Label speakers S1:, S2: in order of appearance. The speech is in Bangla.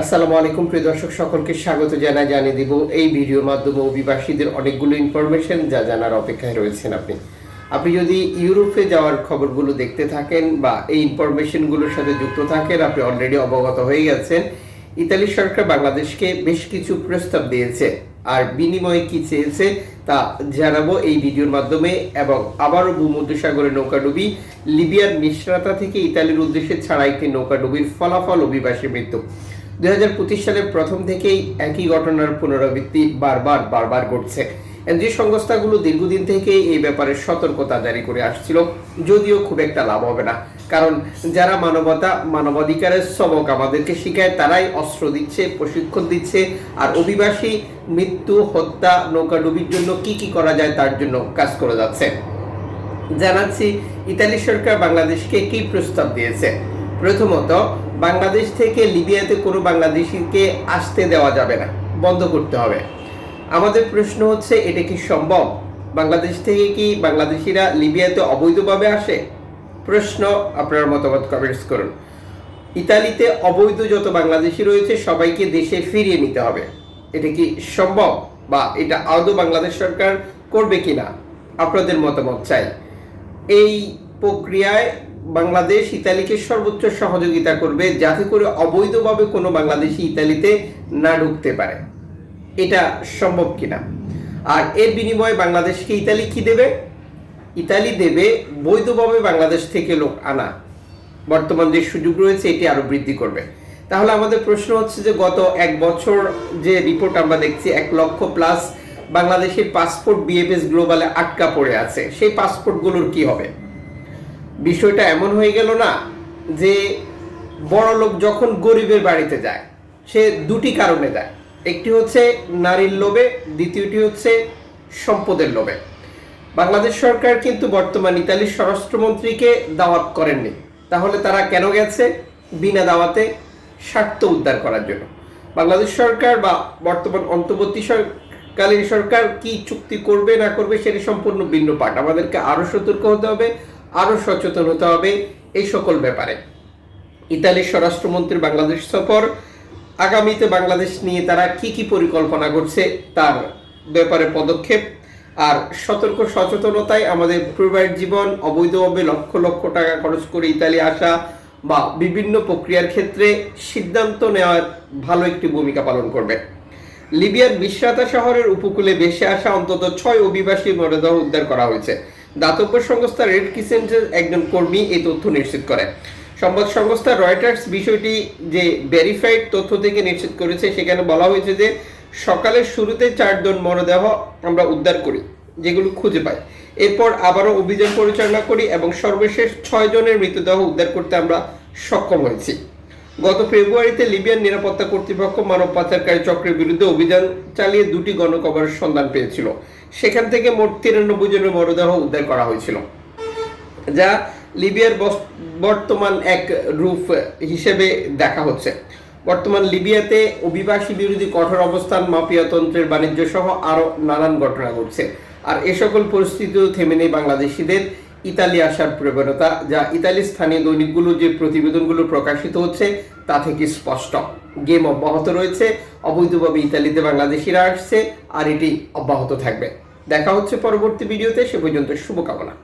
S1: আসসালামু আলাইকুম, প্রিয় দর্শক, সকলকে স্বাগত জানাই, জানিয়ে দিব এই ভিডিওর মাধ্যমে অভিবাসীদের অনেকগুলো ইনফরমেশন যা জানার অপেক্ষায় রয়েছেন আপনি। আপনি যদি ইউরোপে যাওয়ার খবরগুলো দেখতে থাকেন বা এই ইনফরমেশনগুলোর সাথে যুক্ত থাকেন, আপনি অলরেডি অবগত হয়ে গেছেন। ইতালি সরকার বাংলাদেশকে বেশ কিছু প্রস্তাব দিয়েছে আর বিনিময়ে কি চেয়েছে তা জানাব এই ভিডিওর মাধ্যমে এবং আবারও ভূমধ্যসাগরে নৌকাডুবি, লিবিয়ার মিশ্রাতা থেকে ইতালির উদ্দেশ্যে ছাড়া একটি নৌকাডুবির ফলাফল অভিবাসী মৃত্যু। দুই সালের প্রথম থেকেই একই ঘটনার পুনরাবৃত্তি বারবার বারবার ঘটছে। এনজিও সংস্থাগুলো দীর্ঘদিন থেকেই এই ব্যাপারে সতর্কতা জারি করে আসছিল, যদিও খুব একটা লাভ হবে না। কারণ যারা মানবতা, মানবাধিকারের সবক আমাদেরকে শিখায়, তারাই অস্ত্র দিচ্ছে, প্রশিক্ষণ দিচ্ছে, আর অভিবাসী মৃত্যু, হত্যা, নৌকাডুবির জন্য কি কি করা যায় তার জন্য কাজ করে যাচ্ছে। জানাচ্ছি, ইতালি সরকার বাংলাদেশকে কি প্রস্তাব দিয়েছে? প্রথমত বাংলাদেশ থেকে লিবিয়াতে কোনো বাংলাদেশিকে আসতে দেওয়া যাবে না, বন্ধ করতে হবে। আমাদের প্রশ্ন হচ্ছে, এটা কি সম্ভব? বাংলাদেশ থেকে কি বাংলাদেশিরা লিবিয়াতে অবৈধভাবে আসে? প্রশ্ন আপনার মতামত কমেন্টস করুন। ইতালিতে অবৈধ যত বাংলাদেশি রয়েছে, সবাইকে দেশে ফিরিয়ে নিতে হবে। এটা কি সম্ভব? বা এটা আদৌ বাংলাদেশ সরকার করবে কিনা? আপনাদের মতামত চাই। এই প্রক্রিয়ায় বাংলাদেশ ইতালিকে সর্বোচ্চ সহযোগিতা করবে যাতে করে অবৈধভাবে কোনো বাংলাদেশি ইতালিতে না ঢুকতে পারে। এটা সম্ভব কিনা? আর এর বিনিময়ে বাংলাদেশকে ইতালি কি দেবে? ইতালি দেবে বৈধভাবে বাংলাদেশ থেকে লোক আনা। বর্তমান যে সুযোগ রয়েছে, এটি আরও বৃদ্ধি করবে। তাহলে আমাদের প্রশ্ন হচ্ছে যে গত এক বছর যে রিপোর্ট আমরা দেখছি, এক লক্ষ প্লাস বাংলাদেশের পাসপোর্ট বিএফএস গ্লোবালে আটকা পড়ে আছে। সেই পাসপোর্টগুলোর কি হবে? বিষয়টা এমন হয়ে গেল না যে বড় লোক যখন গরিবের বাড়িতে যায়, সে দুটি কারণে যায়। একটি হচ্ছে নারীর লোভে, দ্বিতীয়টি হচ্ছে সম্পদের লোভে। বাংলাদেশ সরকার কিন্তু বর্তমান ইতালির স্বরাষ্ট্রমন্ত্রীকে দাওয়াত করেননি। তাহলে তারা কেন গেছে? বিনা দাওয়াতে স্বার্থ উদ্ধার করার জন্য। বাংলাদেশ সরকার বা বর্তমান অন্তর্বর্তী সরকালীন সরকার কি চুক্তি করবে, না করবে, সেটি সম্পূর্ণ ভিন্ন পাঠ। আমাদেরকে আরও সতর্ক হতে হবে। আরও সচেতন হতে হবে এই সকল ব্যাপারে। ইতালির স্বরাষ্ট্রমন্ত্রী বাংলাদেশ সফর, আগামীতে বাংলাদেশ নিয়ে তারা কি কি পরিকল্পনা করছে তার ব্যাপারে পদক্ষেপ আর সতর্ক সচেতনতায় আমাদের পরিবারের জীবন, অবৈধভাবে লক্ষ লক্ষ টাকা খরচ করে ইতালি আসা বা বিভিন্ন প্রক্রিয়ার ক্ষেত্রে সিদ্ধান্ত নেওয়ার ভালো একটি ভূমিকা পালন করবে। লিবিয়ার মিশ্রাতা শহরের উপকূলে ভেসে আসা অন্তত ছয় অভিবাসী মরদেহ উদ্ধার করা হয়েছে। দাতব্য সংস্থা রেড ক্রিসেন্টের একজন কর্মী এই তথ্য নিশ্চিত করে। সংবাদ সংস্থা রয়টার্স বিষয়টি যে ভেরিফাইড তথ্য থেকে নিশ্চিত করেছে, সেখানে বলা হয়েছে যে সকালের শুরুতে চারজন মরদেহ আমরা উদ্ধার করি, যেগুলো খুঁজে পাই। এরপর আবারও অভিযান পরিচালনা করি এবং সর্বশেষ ছয় জনের মৃতদেহ উদ্ধার করতে আমরা সক্ষম হয়েছি। গত ফেব্রুয়ারিতে লিবিয়ার নিরাপত্তা কর্তৃপক্ষ মানব পাচারকারী চক্রের বিরুদ্ধে অভিযান চালিয়ে দুটি গণকবরের সন্ধান পেয়েছিল। সেখান থেকে মোট তিরানব্বই জনের মরদেহ উদ্ধার করা হয়েছিল, যা লিবিয়ার বর্তমান এক রূপ হিসেবে দেখা হচ্ছে। বর্তমান লিবিয়াতে অভিবাসী বিরোধী কঠোর অবস্থান মাফিয়াতন্ত্রের বাণিজ্য সহ আরও নানান ঘটনা ঘটছে। আর এ সকল পরিস্থিতিও থেমে নেই বাংলাদেশিদের। ইতালি আসার প্রবণতা, যা ইতালি স্থানীয় দৈনিকগুলো যে প্রতিবেদনগুলো প্রকাশিত হচ্ছে, তা থেকে স্পষ্ট। গেম অব্যাহত রয়েছে, অবৈধভাবে ইতালিতে বাংলাদেশিরা আসছে, আর এটি অব্যাহত থাকবে। দেখা হচ্ছে পরবর্তী ভিডিওতে, সে পর্যন্ত শুভকামনা।